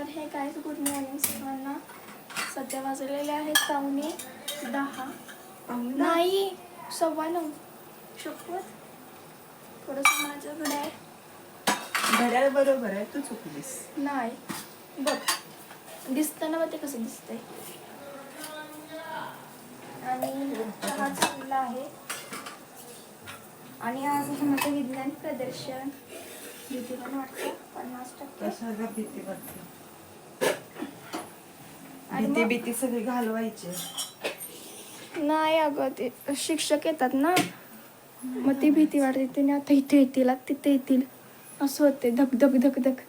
तर हे काय गुड मॉर्निंग सर्वांना. सध्या वाजलेले आहेत पावणे दहा. नाही सव्वा नऊ. शपथ थोडंसं माझ्याकडे आहे घड्याळ बरोबर आहे तू चुकलीस. नाही बघ. दिसतं ना बघ ते कसं दिसतंय. आणि चहा चालला आहे. आणि आज माझं विज्ञान प्रदर्शन. भीती पण वाटतं पन्नास टक्के. भीती वाटते? भीती भीती सगळी घालवायची. नाही अगं ते शिक्षक येतात ना मग ती भीती वाटते त्याने आता इथे येतील आता तिथे येतील. असं होते धक धक धक धक.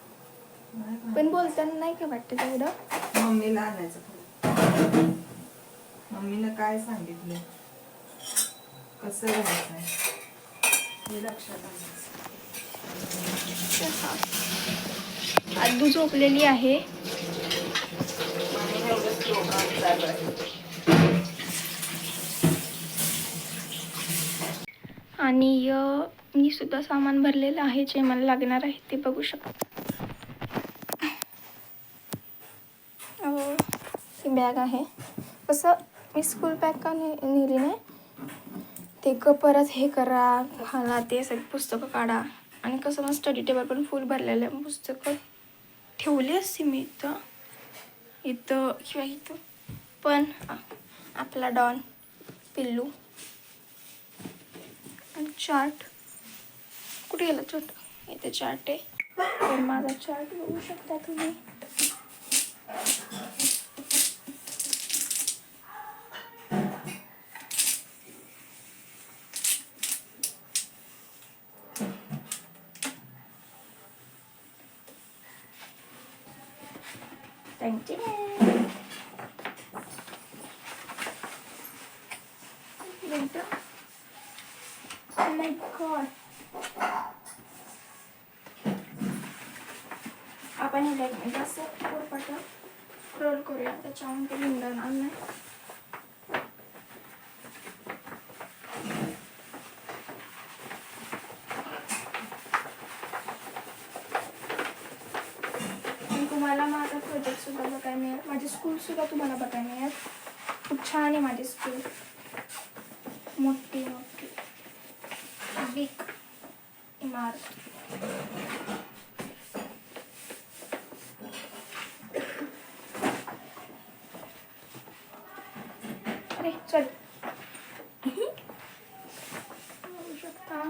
पण बोलताना नाही का वाटतं तेवढं मम्मीला आणायचं पुढे. मम्मीनं काय सांगितलं? कसं राहायचंय हे लक्षात आणायचं. आदू झोपलेली आहे. चालू आहे आणि मी सुद्धा सामान भरलेलं आहे जे मला लागणार आहे ते बघू शकता. ही बॅग आहे. कसं मी स्कूल बॅग का ने नेली नाही. ते क परत हे करा घाला ते सगळी पुस्तकं काढा. आणि कसं मग स्टडी टेबल पण फुल भरलेलं आहे. पुस्तकं ठेवली असते मी इथं. इथं किंवा इथं. पण आपला डॉन पिल्लू आणि चार्ट. कुठे गेला चार्ट? इथे चार्ट आहे. तर माझा चार्ट बघू शकता तुम्ही थँक्यू मिनटं Oh my आपण हे एक मिनिट असं पोरपाट रोल करूया. त्याच्यामध्ये लिंगणार नाही. आणि तुम्हाला माझा प्रोजेक्ट सुद्धा बघायला मिळेल. माझी स्कूल सुद्धा तुम्हाला बघायला मिळेल. खूप छान आहे माझी स्कूल मोठी मोठी बिग इमारत अरे चल बघू शकता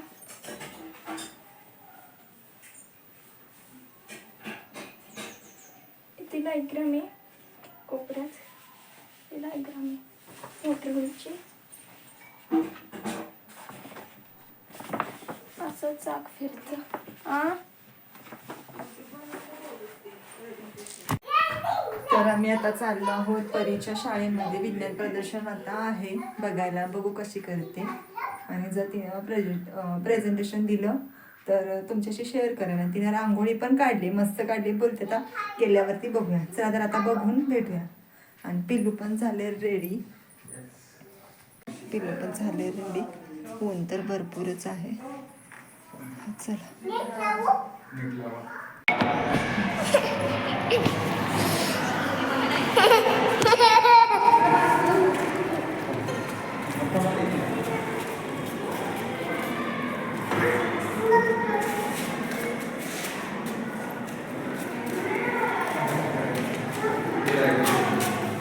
इथे डायग्राम आहे कोपऱ्यात हे डायग्राम आहे असं चाक फिरतं? आ? तर आम्ही आता चाललो आहोत परीच्या शाळेमध्ये. विज्ञान प्रदर्शन आता आहे बघायला. बघू कशी करते. आणि जर तिनं प्रेझेंट प्रेझेंटेशन दिलं तर तुमच्याशी शेअर करेन. आणि रांगोळी पण काढली. मस्त काढली. बोलते आता केल्यावरती बघूया. चला तर आता बघून भेटूया. आणि पिल्लू पण झाले रेडी पिल्लू पण झाले रेडी ऊन तर भरपूरच आहे.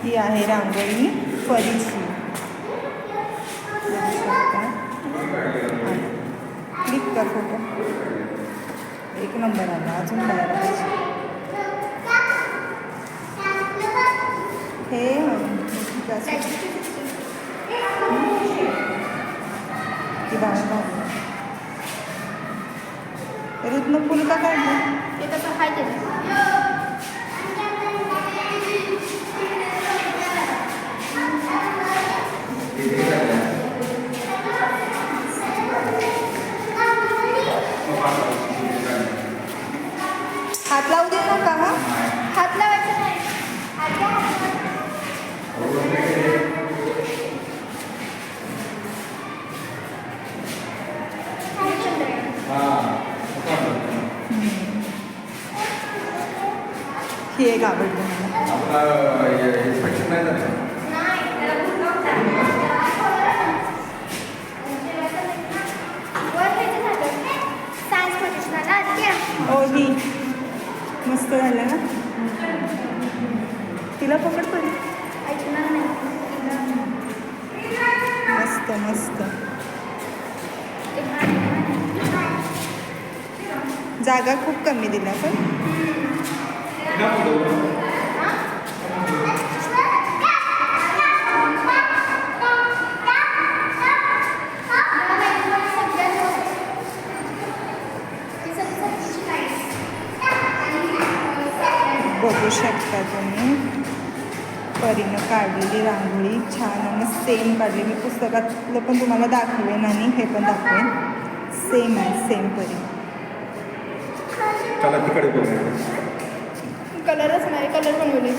ही आहे रांगोळी परीची बघू शकता क्लिक कर फोटो एक नंबर आला अजून काय पाहिजे हे अं, जास्त- ती बाहेर काढली. ऋतनं फुल का काढलं ते कसं हाय ते हात लावू दे नका हा हात लावायचा नाही हात घ्या, हात घ्या. एक आवडलं मला आपला इन्स्पेक्शन नाही झालं हो ही मस्त झालं ना? तिला पकड पण मस्त मस्त. जागा खूप कमी दिल्या पण बघू शकता तुम्ही. परीनं काढलेली रांगोळी छान आणि सेम काढली. मी पुस्तकातलं पण तुम्हाला दाखवेन आणि हे पण दाखवेन. सेम आहे सेम परी. कलरच नाही कलर बनवले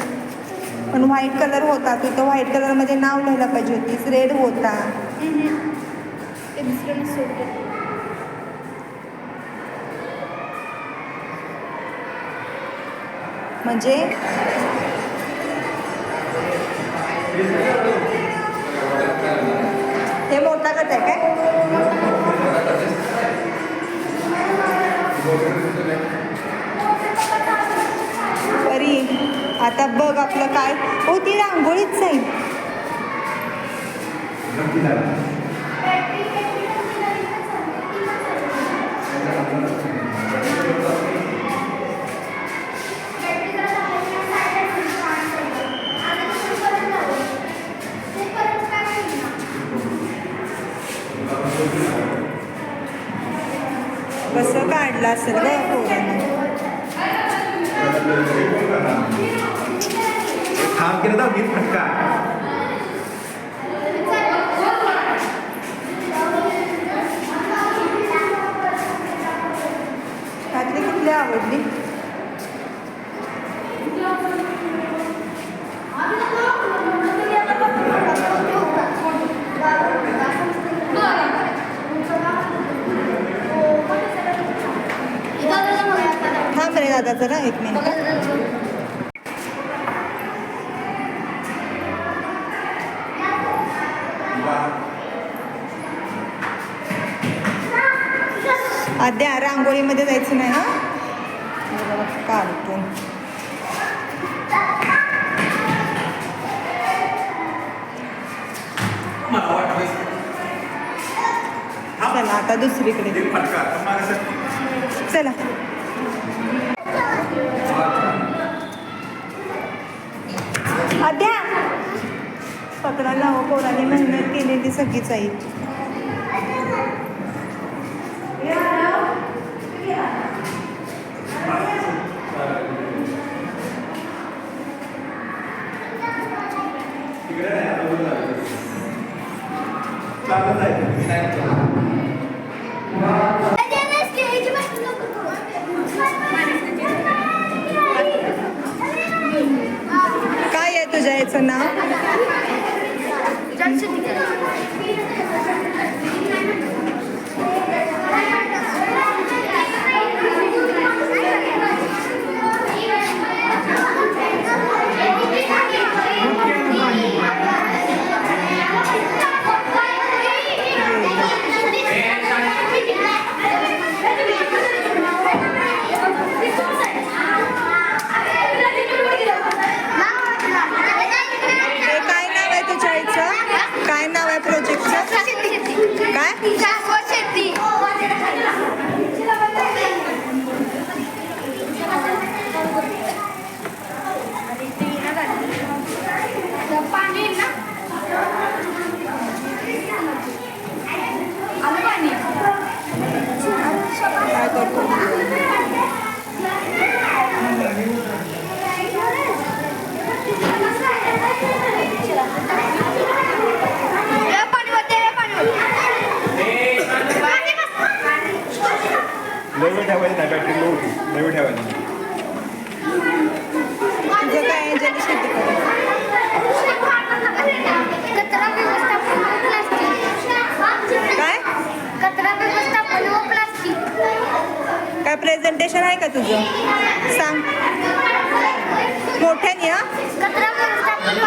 पण व्हाईट कलर होता. तू तर व्हाईट कलरमध्ये नाव लिहायला पाहिजे होतीस. रेड होता. ते दुसरं म्हणजे हे मोठा गट आहे काय? परी आता बघ आपलं काय. हो ती रांगोळीच जाईल असेल ग पोरानं थांब केलं तर वीज फटका. त्यातली कुठली आवडली? जरा एक मिनिट. आद्या रांगोळीमध्ये जायचं नाही हा? कार्टून. चला आता दुसरीकडे. चला. आद्या पकडायला हो पोराने मेहनत केलेली सगळीच आई. तिकडे नाही आता उभं राहायचं. चालत जायचं काय आहे तुझ्या याचं नाव तुझं काय आहे जल्दी शेती कर कचरा व्यवस्थापन व प्लास्टिक. काय? कचरा व्यवस्थापन व प्लास्टिक. काय प्रेझेंटेशन आहे का तुझं? सांग. मोठ्याने हा? कचरा व्यवस्थापन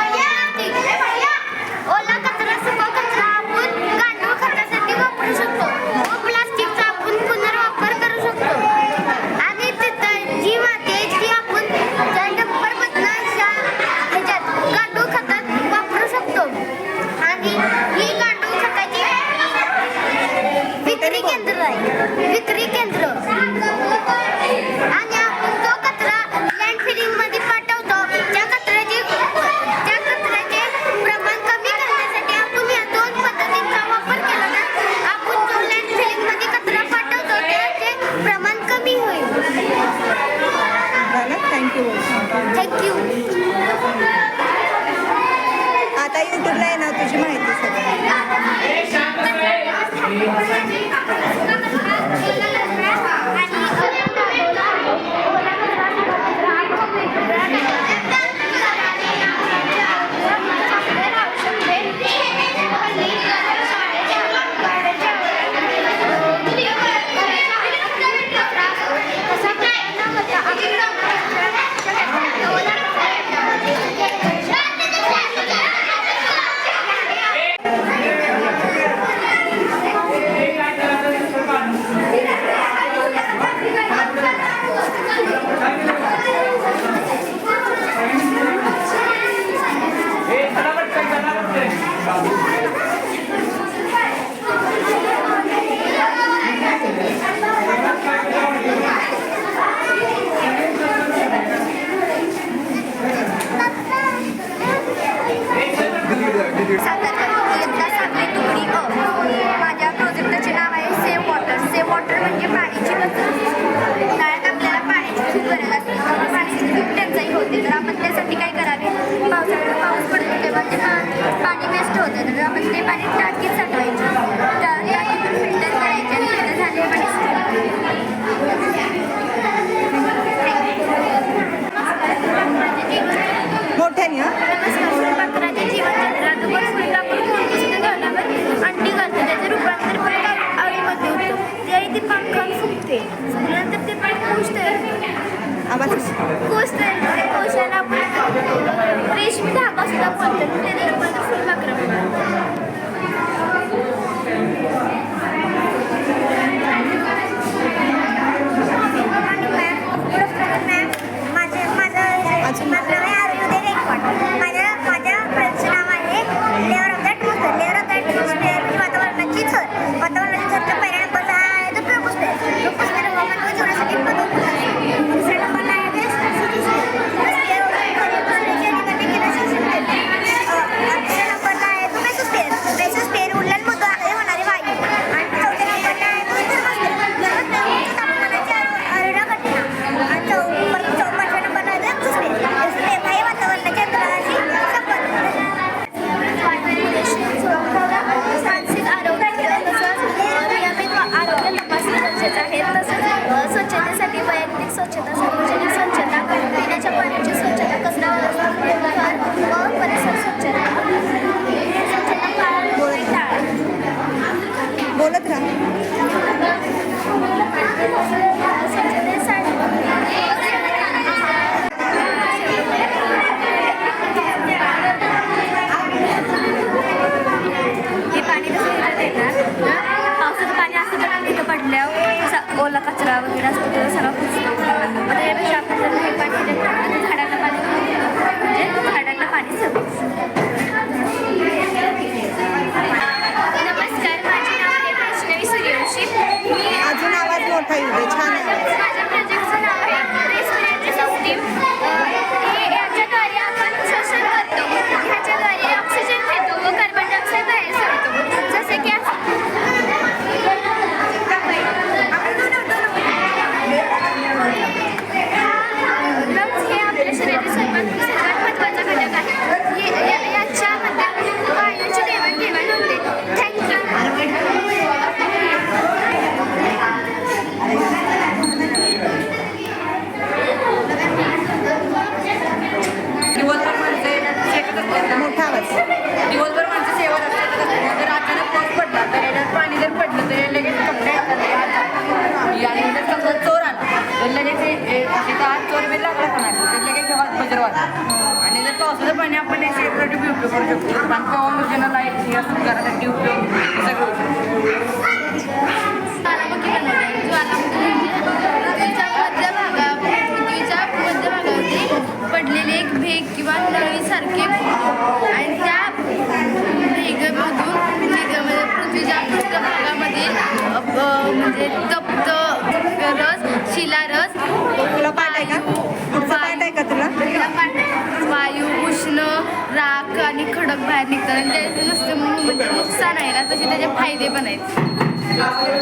बाहेर निघतात आणि त्याचे नुसते म्हणजे नुकसान आहे ना तसे त्याचे फायदे पण आहेत.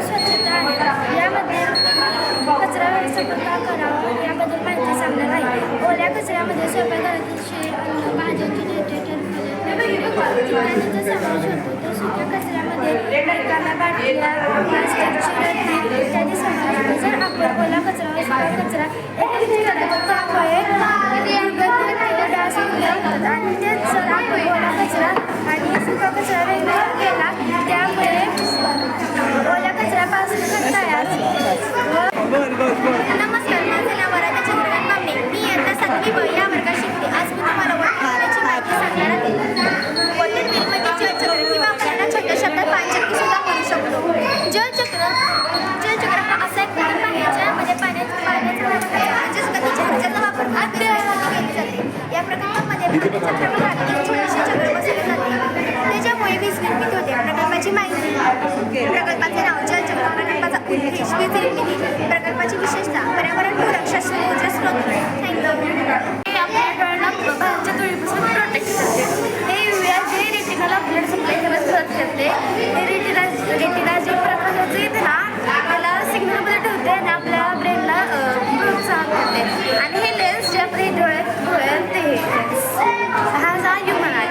स्वच्छता यामध्ये कचरा व्यवस्थापन का करावा याबद्दल माहिती सांगणार आहे. ओल्या कचऱ्यामध्ये स्वयंपाकघरातील इत्यादींचा समावेश होतो तर सुक्या कचऱ्यामध्ये रिकाम्या बाटल्या प्लास्टिकची रद्दी इत्यादी समावेश जर आपण ओला कचरा व सुका कचरा एकत्रित तर त्यामुळे दुर्गंधी डास होतात आणि तेच जर आपण ओला कचरा आणि सुका कचरा वेगळा केला त्यामुळे ओल्या कचऱ्यापासून तयार नमस्कार माझे नाव वराजा चंद्रकांत मामे मी इयत्ता सातवी ब या वर्गात शिकते आज मी तुम्हाला वटपौर्णिमेची माहिती सांगणार आहे वटपौर्णिमे म्हणजे जलचक्र किंवा आपण याला छोट्या शब्दात पाणचक्की सुद्धा म्हणू शकतो जलचक्र जलचक्र हा असा एक प्रकार आहे ज्यामध्ये पाण्याचा पाण्याचा प्रवाह म्हणजेच गतीच्या ऊर्जेचा वापर अत्यंत केली जाते या प्रकल्पामध्ये पाण्याच्या प्रवाहात एक छोटेसे चक्र बसवले जाते त्याच्यामुळे वीज निर्मिती होते प्रकल्पाची माहिती प्रकल्पाचे नाव जलचक्र प्रकल्पाचा उद्देश वीज निर्मिती प्रकल्पाची विशेषता पर्यावरणपूरक शास्त्रीय ऊर्जा स्रोत थँक्यू आपल्या डोळ्यांना बाहेरच्या धुळीपासून प्रोटेक्ट करते हे युव्या जे रेटिनाला ब्लड सप्लाय करत मदत करते हे रेटिना रेटिना जे प्रकाशाचं येते ना त्याला सिग्नलमध्ये ठेवते आणि आपल्या ब्रेनला प्रोत्साहन करते आणि हे लेन्स जे आपले डोळ्यात डोळ्यात ते लेन्स हा जा ह्युमन आहे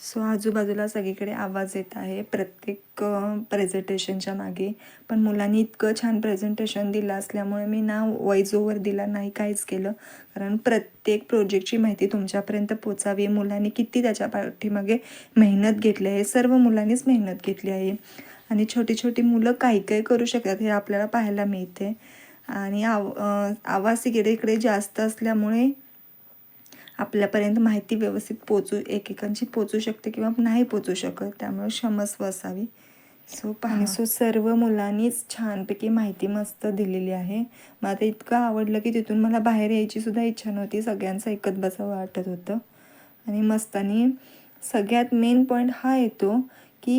सो आजूबाजूला सगळीकडे आवाज येत आहे. प्रत्येक प्रेझेंटेशनच्या मागे. पण मुलांनी इतकं छान प्रेझेंटेशन दिलं असल्यामुळे मी ना वॉइस ओव्हर दिला नाही काहीच केलं. कारण प्रत्येक प्रोजेक्टची माहिती तुमच्यापर्यंत पोचावी. मुलांनी किती त्याच्या पाठीमागे मेहनत घेतली आहे. सर्व मुलांनीच मेहनत घेतली आहे. आणि छोटी छोटी मुलं काही काही करू शकतात हे आपल्याला पाहायला मिळते. आणि आव आवाज इकडे इकडे जास्त असल्यामुळे आपल्यापर्यंत माहिती व्यवस्थित पोचू एकेकांची पोचू शकते किंवा नाही पोचू शकत. त्यामुळे क्षमस्व असावी. सो पाहणे सो सर्व मुलांनीच छानपैकी माहिती मस्त दिलेली आहे. मला ते इतकं आवडलं की तिथून मला बाहेर यायची सुद्धा इच्छा नव्हती. सगळ्यांचं ऐकत बसावं वाटत होतं. आणि मस्त. आणि सगळ्यात मेन पॉईंट हा येतो की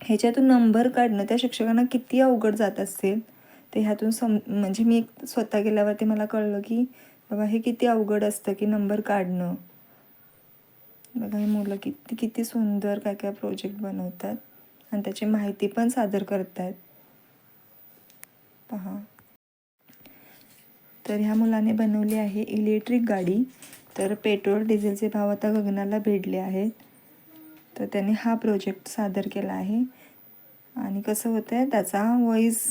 ह्याच्यातून नंबर काढणं त्या शिक्षकांना किती अवघड जात असेल ते ह्यातून सम म्हणजे मी स्वतः गेल्यावरती मला कळलं की बाबा हे किती अवघड असतं की नंबर काढणं. बघा हे मुलं किती किती सुंदर काय काय प्रोजेक्ट बनवतात. आणि त्याची माहिती पण सादर करतात. पहा. तर ह्या मुलाने बनवली आहे इलेक्ट्रिक गाडी. तर पेट्रोल डिझेलचे भाव आता गगनाला भिडले आहेत. तर त्याने हा प्रोजेक्ट सादर केला आहे. आणि कसं होतं आहे त्याचा वॉईस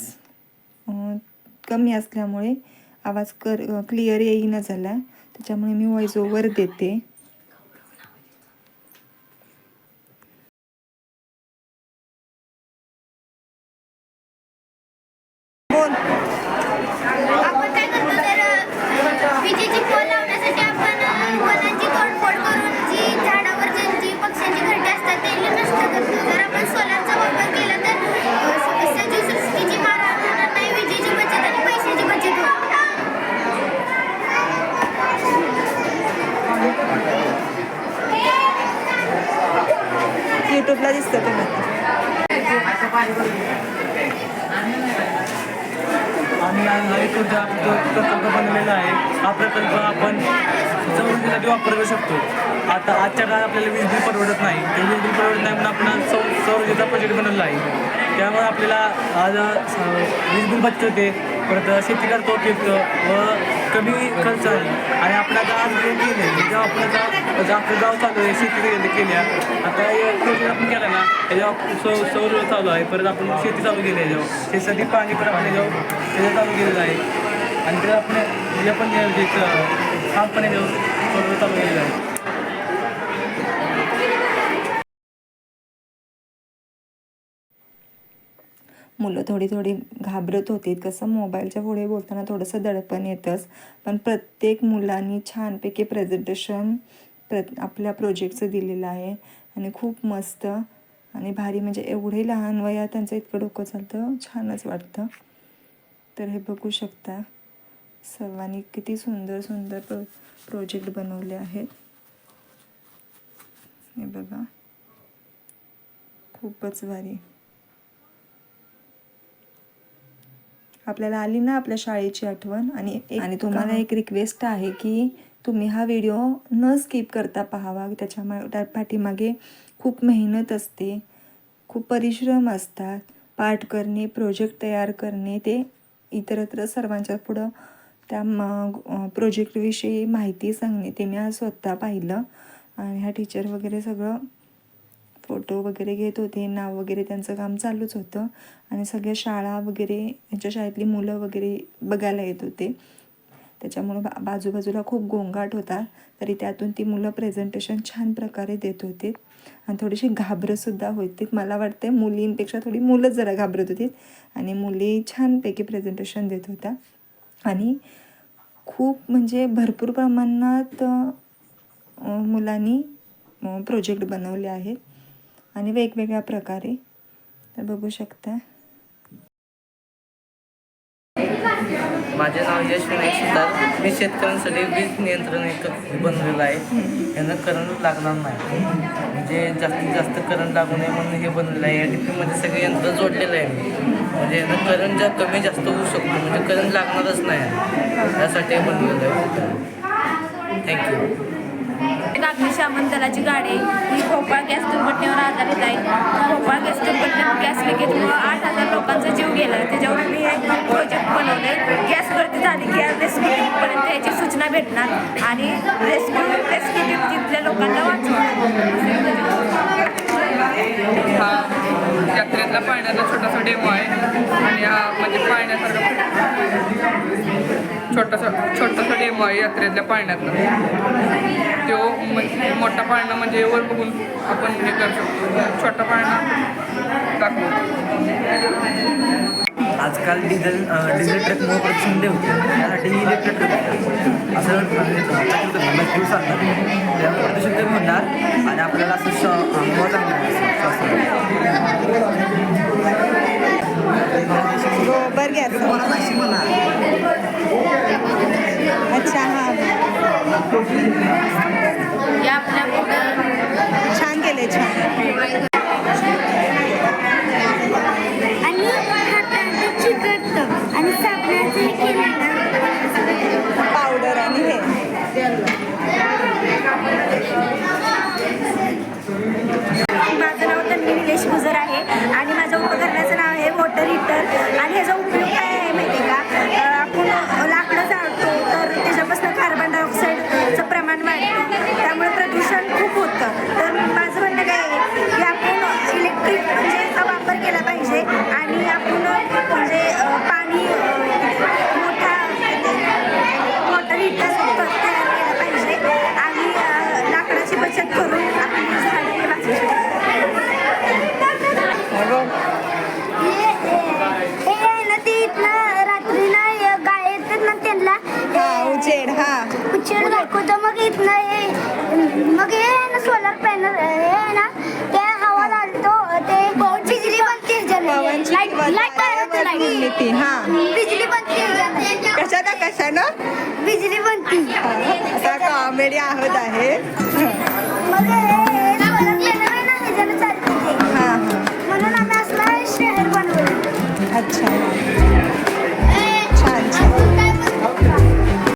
कमी असल्यामुळे आवाज कर क्लिअर येईना झाला. त्याच्यामुळे मी वॉईस ओवर देते आपण काय करतो तर विजेची पोल लावण्यासाठी आपण वनांची तोडफोड करून जी झाडावर ज्यांची पक्ष्यांची घरटी असतात ते नष्ट करतो जर आपण सोलारचा वापर केला तर अ, सदस्याची सृष्टीची मारा होणार नाही विजेची बचत आणि पैशाची बचत होईल यूट्यूबला दिसतं आम्ही हा एक प्रकल्प बनवलेला आहे हा प्रकल्प आपण सौरऊर्जेसाठी वापर करू शकतो आता आजच्या काळात आपल्याला वीज बिल परवडत नाही ते वीज बिल परवडत नाही म्हणून आपण सौ सौर सौरऊर्जेचा प्रोजेक्ट बनवला आहे त्यामुळे आपल्याला आज वीज बिल बचत होते परत शेती करता उपयुक्त व कमी खर्च आणि आपण आता आज जे केले जेव्हा आपण आता आपलं गाव चालू आहे शेती केल्या आता आपण त्याच्यावर सौ सौर चालू आहे परत आपण शेती चालू केली आहे जेव्हा. शेतीसाठी पाणी पण आपण जेव्हा त्याचं चालू केलेलं आहे. आणि त्याला आपण जे पण जे ठामपणे जेव्हा सौर चालू केलेलं आहे. मुलं थोडी थोडी घाबरत होती. कसं मोबाईलच्या पुढे बोलताना थोडंसं दडपण येतंच. पण प्रत्येक मुलांनी छानपैकी प्रेझेंटेशन प्र आपल्या प्रोजेक्टचं दिलेलं आहे. आणि खूप मस्त आणि भारी म्हणजे एवढे लहान वयात त्यांचं इतकं डोकं चालतं छानच वाटतं. तर हे बघू शकता सर्वांनी किती सुंदर सुंदर प्रो प्रोजेक्ट बनवले आहेत. हे बघा. खूपच भारी. आपल्याला आली ना आपल्या शाळेची आठवण आणि आणि तुम्हाला एक रिक्वेस्ट आहे की तुम्ही हा व्हिडिओ न स्किप करता पाहावा. त्याच्या पाठीमागे खूप मेहनत असते खूप परिश्रम असतात पाठ करणे प्रोजेक्ट तयार करणे ते इतरत्र सर्वांच्या पुढं त्या मग प्रोजेक्टविषयी माहिती सांगणे ते मी आज स्वतः पाहिलं. आणि ह्या टीचर वगैरे सगळं फोटो वगैरे घेत होते नाव वगैरे त्यांचं काम चालूच होतं. आणि सगळ्या शाळा वगैरे त्यांच्या शाळेतली मुलं वगैरे बघायला येत होते. त्याच्यामुळं बा बाजूबाजूला खूप गोंगाट होता. तरी त्यातून ती मुलं प्रेझेंटेशन छान प्रकारे देत होते. आणि थोडीशी घाबरंसुद्धा होती. मला वाटते मुलींपेक्षा थोडी मुलंच जरा घाबरत होती आणि मुली छानपैकी प्रेझेंटेशन देत होत्या. आणि खूप म्हणजे भरपूर प्रमाणात मुलांनी प्रोजेक्ट बनवले आहेत आणि वेगवेगळ्या प्रकारे. तर बघू शकता. माझे नाव यश विनायक सुतार. मी शेतकऱ्यांसाठी वीज नियंत्रण एक बनलेलं आहे. यांना करंट लागणार नाही. म्हणजे जास्तीत जास्त करंट लागू नये म्हणून हे बनलेलं आहे. या डिपीमध्ये सगळे यंत्र जोडलेलं आहे. म्हणजे यांना करंट जा कमी जास्त होऊ शकतो म्हणजे करंट लागणारच नाही. त्यासाठी हे बनवलेलं आहे. थँक्यू अग्निशामन दलाची गाडी ही भोपाळ गॅस दुर्घटनेवर आधारित आहे. भोपाळ गॅस दुर्घटनेत गॅस लिकेजमुळं आठ हजार लोकांचा जीव गेला. त्याच्यावर मी हे प्रोजेक्ट बनवले याची सूचना भेटणार आणि रेस्क्यू रेस्क्यू टीम तिथल्या लोकांना वाचवणार. हा यात्रेतला पाण्याचा छोटासा डेमो आहे. आणि हा म्हणजे पाण्यासारखा छोटासा छोटासा डेमो आहे यात्रेतल्या पाळण्यातला तो म्हणजे मोठा पाळणा म्हणजे वर बघून आपण हे करू शकतो. छोटा पाळणा दाखवतो. आजकाल डिझेल डिझेल ट्रकमुळे प्रदूषण लय होते. त्यासाठी इलेक्ट्रिक ट्रक असं नक्की सांगतात. त्यामुळे प्रदूषण कमी होणार आणि आपल्याला असं श गोबर गॅस अच्छा हां या आपल्या पुढं. छान केले छान आणि हाताने चिकटतं आणि साबणाचं हे केलं ना पावडर आणि हे. माझं नाव तन्वी निलेश गुजर आहे आणि माझ्या उपकरणाचं नाव आहे वॉटर हिटर आणि ह्याचा उपयोग काय आहे माहिती आहे का? इथनं हे मग हे ना सोलर पॅनल हे ना. ते हवा लागतो ते बिजली बनते पवनची किंवा तारावर निर्मिती हा. बिजली बनते. कशानं कशानं बिजली बनते. असा कॉमेडी आहोत आहे. मग हे- हे solar panel आहे ना, म्हणून आम्ही अच्छा.